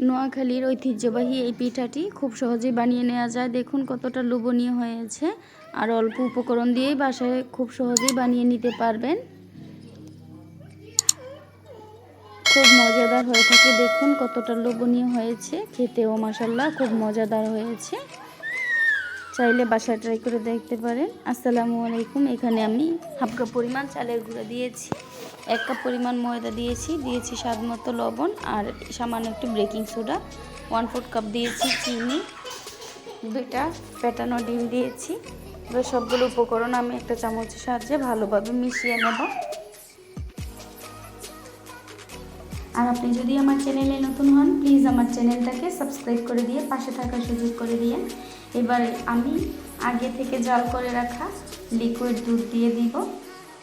নোয়াখালীর ঐতিহ্যবাহী এই পিঠাটি খুব সহজেই বানিয়ে নেওয়া যায়। দেখুন কতটা লোভনীয় হয়েছে। আর অল্প উপকরণ দিয়েই বাসায় খুব সহজেই বানিয়ে নিতে পারবেন। খুব মজাদার হয়ে থাকে। দেখুন কতটা লোভনীয় হয়েছে। খেতেও মাসাল্লাহ খুব মজাদার হয়েছে। চাইলে বাসায় ট্রাই করে দেখতে পারেন। আসসালামু আলাইকুম। এখানে আমি হাফ কাপ পরিমাণ চালের গুঁড়া দিয়েছি, এক কাপ পরিমাণ ময়দা দিয়েছি দিয়েছি স্বাদ মতো লবণ আর সামান্য একটু baking soda one fourth cup দিয়েছি চিনি, দুইটা ফেটানো ডিম দিয়েছি। এবার সবগুলো উপকরণ আমি একটা চামচের সাহায্যে ভালোভাবে মিশিয়ে নেব। আর আপনি যদি আমার চ্যানেলে নতুন হন প্লিজ আমার চ্যানেলটাকে সাবস্ক্রাইব করে দিয়ে পাশে থাকার সুযোগ করে দিয়ে এবার আমি আগে থেকে জাল করে রাখা লিকুইড দুধ দিয়ে দিব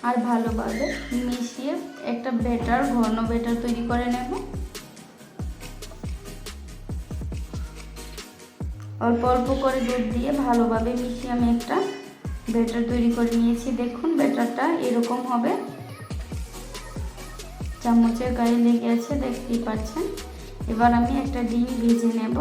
আর ভালোভাবে মিশিয়ে একটা বেটার ঘন বেটার তৈরি করে নেব। অল্প অল্প করে দুধ দিয়ে ভালোভাবে মিশিয়ে আমি একটা বেটার তৈরি করে নিয়েছি। দেখুন বেটারটা এরকম হবে। চামচের গায়ে লেগে আছে, দেখতেই পাচ্ছেন। এবার আমি একটা ডিম ভেজে নেব।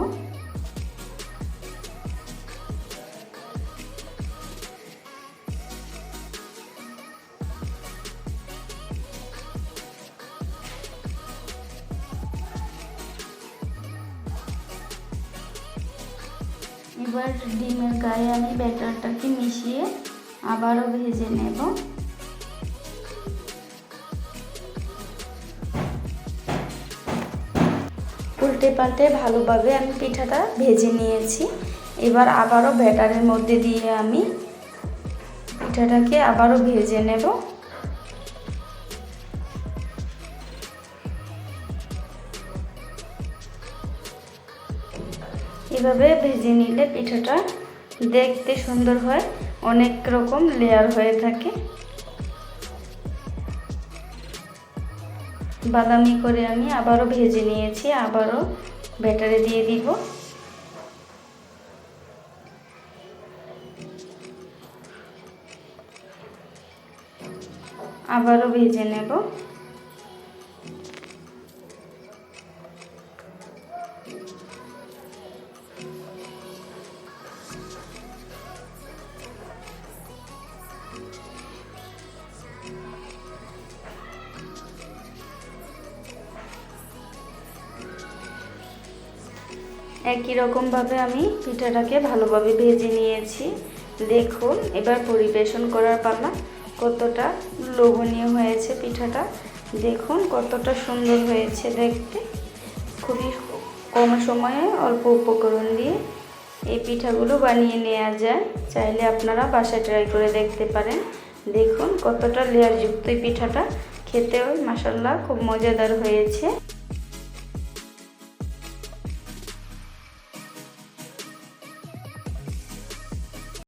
এবার ডিমের গায়ে আমি ব্যাটারটাকে মিশিয়ে আবারও ভেজে নেব। উল্টে পাল্টে ভালোভাবে আমি পিঠাটা ভেজে নিয়েছি। এবার আবারও ব্যাটারের মধ্যে দিয়ে আমি পিঠাটাকে আবারও ভেজে নেব। এভাবে ভেজে নিলে পিঠাটা দেখতে সুন্দর হয়, অনেক রকম লেয়ার হয়ে থাকে। বাদামি করে আমি আবারও ভেজে নিয়েছি, আবারও ব্যাটারে দিয়ে দিব। আবারও ভেজে নেব। একই রকমভাবে আমি পিঠাটাকে ভালোভাবে ভেজে নিয়েছি। দেখুন, এবার পরিবেশন করার পালা কতটা লোভনীয় হয়েছে পিঠাটা। দেখুন, কতটা সুন্দর হয়েছে দেখতে। খুবই কম সময়ে অল্প উপকরণ দিয়ে এই পিঠাগুলো বানিয়ে নেওয়া যায়। চাইলে আপনারা বাসায় ট্রাই করে দেখতে পারেন। দেখুন, কতটা লেয়ারযুক্ত এই পিঠাটা। খেতেও মাসাল্লাহ খুব মজাদার হয়েছে।